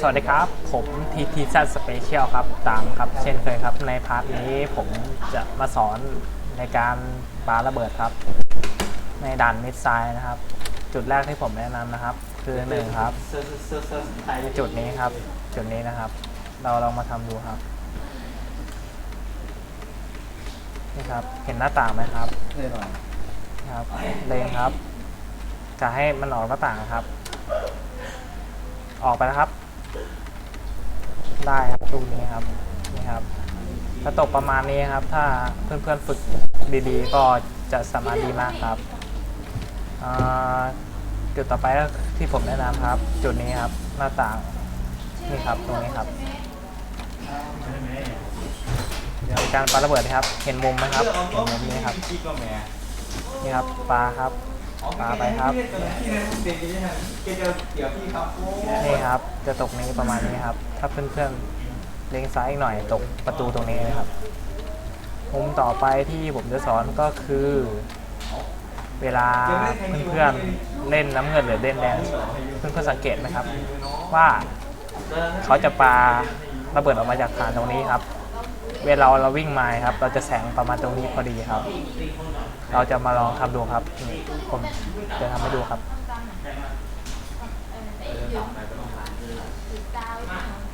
สวัสดีครับ ผมทีทีซสเปเชียลครับ ตามครับ เช่นเคยครับ ในพาร์ทนี้ผมจะมาสอนในการปาระเบิดครับ ในด่านมิดไซด์นะครับ จุดแรกที่ผมแนะนำนะครับ คือหนึ่งครับในจุดนี้ครับ จุดนี้นะครับ เราลองมาทำดูครับ นี่ครับ เห็นหน้าต่างไหมครับแน่นอนครับเลงครับ จะให้มันออกหน้าต่างครับ ออกไปนะครับ ได้ครับลูกนี้ครับนี่ครับถ้าตกประมาณนี้ครับ ถ้าเพื่อนๆฝึกดีๆ ก็จะสามารถดีมากครับจุดต่อไปที่ผมแนะนำครับ จุดนี้ครับหน้าต่างนี่ครับตรงนี้ครับเดี๋ยวการปาระเบิดนะครับ เห็นมุมไหมครับเห็นมุมนี้ครับนี่ครับปลาครับ ปลาไปครับนี่ครับ จะตกนี้ประมาณนี้ครับ ถ้าเพื่อนๆเล็งซ้ายอีกหน่อยตกประตูตรงนี้นะครับมุมต่อไปที่ผมจะสอนก็คือ เวลาเพื่อนๆเล่นน้ำเงินหรือเล่นแดงเพื่อนๆสังเกตไหมครับ ว่าเขาจะปาระเบิดออกมาจากฐานตรงนี้ครับ เวลาเราวิ่งมาครับ เราจะแสงประมาณตรงนี้พอดีครับ เราจะมาลองทำดูครับนี่ผมจะทำให้ดูครับ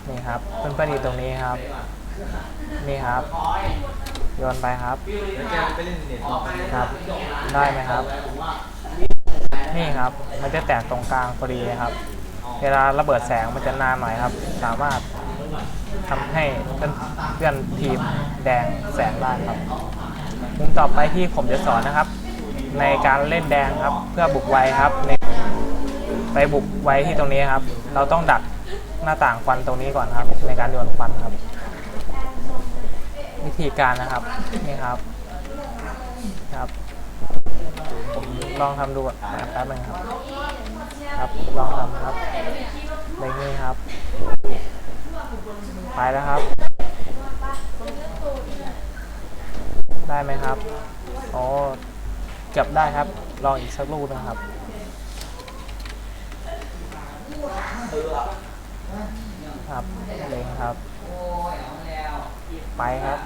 นี่ครับเพื่อนๆอยู่ตรงนี้ครับ นี่ครับโยนไปครับครับ ได้ไหมครับ นี่ครับ มันจะแตกตรงกลางพอดีครับ เวลาระเบิดแสงมันจะนานหน่อยครับ สามารถ ทำให้เพื่อนทีมแดงแสงได้ครับมุมต่อไปที่ผมจะสอนนะครับ ในการเล่นแดงครับ เพื่อบุกไวครับในไปบุกไวที่ตรงนี้ครับ เราต้องดักหน้าต่างควันตรงนี้ก่อนครับ ในการโยนควันครับ วิธีการนะครับนี่ครับครับผมลองทำดูก่อนแป๊บนึงครับ ครับลองทำครับในนี้ครับ ไปแล้วครับ ได้ไหมครับโอเกือบได้ครับ ลองอีกสักลูกนะครับ ครับเล็งครับ ไปครับ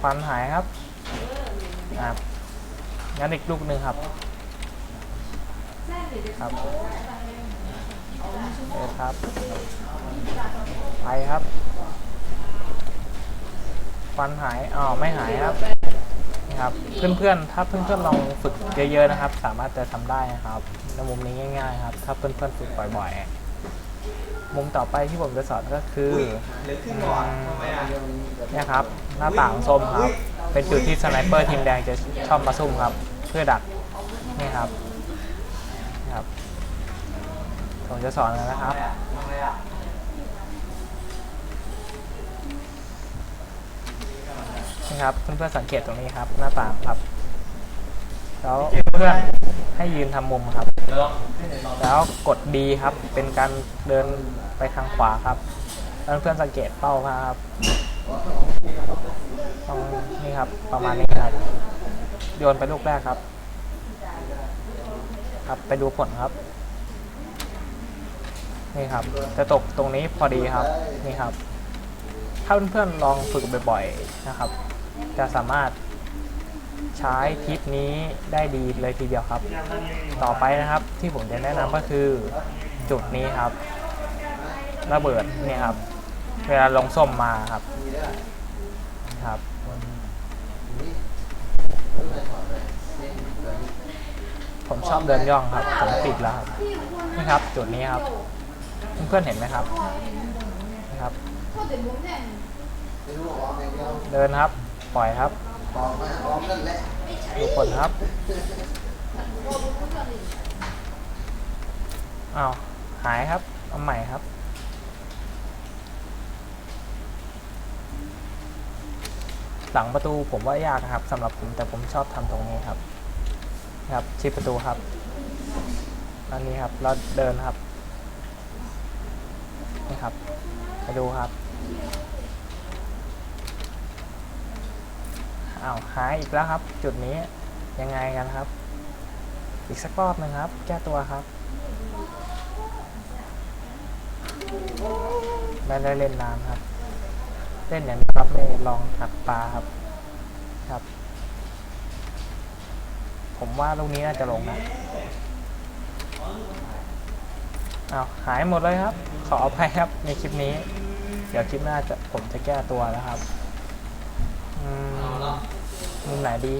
ควันหายครับครับงั้นอีกลูกหนึ่งครับ ครับ เดี๋ยวครับ ไปครับ ฟันหายอ๋อไม่หายครับนี่ครับ เพื่อนๆ ถ้าเพื่อนๆลองฝึกเยอะๆนะครับ สามารถจะทำได้นะครับในมุมนี้ง่ายๆครับ ถ้าเพื่อนๆฝึกบ่อยๆ มุมต่อไปที่ผมจะสอนก็คือเนี่ยครับ หน้าต่างส้มครับ เป็นจุดที่สไนเปอร์ทีมแดงจะชอบมาซุ่มครับ เพื่อดักนี่ครับนี่ครับ ผมจะสอนกันนะครับ นี่ครับเพื่อนๆสังเกตตรงนี้ครับ หน้าต่างครับ แล้วเพื่อนให้ยืนทำมุมครับ แล้วกด D ครับ เป็นการเดินไปทางขวาครับแล้วเพื่อนๆสังเกตเป้าครับตรงนี่ครับ ประมาณนี้ครับ โยนไปลูกแรกครับ ครับไปดูผลครับ นี่ครับ จะตกตรงนี้พอดีครับ นี่ครับ ถ้าเพื่อนๆลองฝึกบ่อยๆนะครับ จะสามารถใช้ทิปนี้ได้ดีเลยทีเดียวครับ ต่อไปนะครับที่ผมจะแนะนำก็คือจุดนี้ครับ ระเบิดนี่ครับ เวลาลงส้มมาครับครับผมชอบเดินย่องครับ ผมติดแล้วครับ นี่ครับ จุดนี้ครับ เพื่อนเห็นไหมครับนะครับเดินครับ ปล่อยครับดูผลครับอ้าวหายครับเอาใหม่ครับหลังประตูผมว่ายากครับสำหรับผมแต่ผมชอบทำตรงนี้ครับ ครับชิดประตูครับอันนี้ครับแล้วเดินครับ นี่ครับไปดูครับ อ้าวหายอีกแล้วครับ จุดนี้ยังไงกันครับ อีกสักรอบหนึ่งครับ แก้ตัวครับไม่ได้เล่นนานครับ เล่นอย่างนี้ครับไม่ลองหักปลาครับ ครับ ผมว่าลูกนี้น่าจะลงนะอ้าวหายหมดเลยครับ ออภัยครับในคลิปนี้ เดี๋ยวคลิปหน้าจะผมจะแก้ตัวแล้วครับมุมไหนดี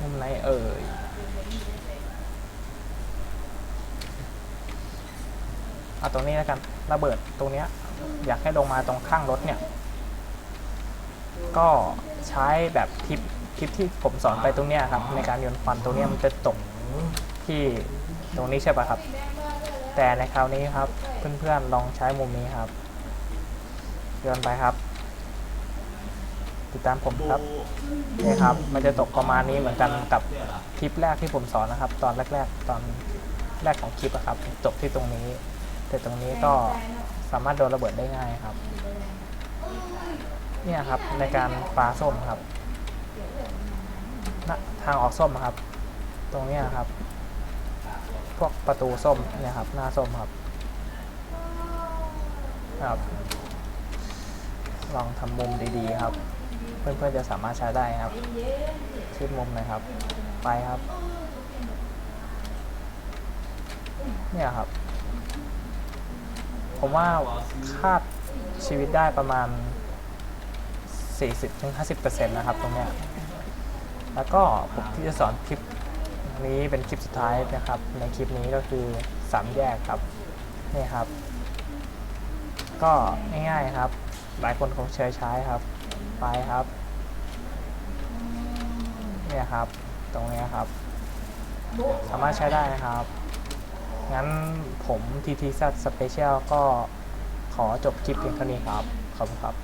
มุมไหนเอ่ยเอาตรงนี้แล้วกันระเบิดตรงเนี้ย อยากให้ลงมาตรงข้างรถเนี่ย ก็ใช้แบบคลิป คลิปที่ผมสอนไปตรงเนี้ยครับ ในการโยนควันตรงเนี้ยมันจะตกที่ตรงนี้ใช่ปะครับ แต่ในคราวนี้ครับเพื่อนๆลองใช้มุมนี้ครับโยนไปครับ ติดตามผมครับนี่ครับ มันจะตกประมาณนี้เหมือนกันกับคลิปแรกที่ผมสอนนะครับ ตอนแรก ๆ ตอนแรกของคลิปครับจบที่ตรงนี้ แต่ตรงนี้ก็สามารถโดนระเบิดได้ง่ายครับ เนี่ยครับในการปาส้มครับางออกส้มครับ ตรงนี้ยครับ พวกประตูส้มเนี่ยครับ หน้าส้มครับครับ ลองทำมุมดีๆครับ เพื่อนๆจะสามารถใช้ได้ครับ ชิดมุมนะครับ ไปครับ เนี่ยครับ ผมว่าคาดชีวิตได้ประมาณ 40-50%นะครับ ตรงเนี้ย แล้วก็ผมที่จะสอนคลิปนี้เป็นคลิปสุดท้ายนะครับ ในคลิปนี้ก็คือสามแยกครับนี่ครับ ก็ง่ายๆครับ หลายคนคงเคยใช้ครับ ไปครับเนี่ยครับ ตรงนี้ครับ สามารถใช้ได้นะครับ งั้นผม TT Z Special ก็ขอจบคลิปเพียงเท่านี้ครับ ขอบคุณครับ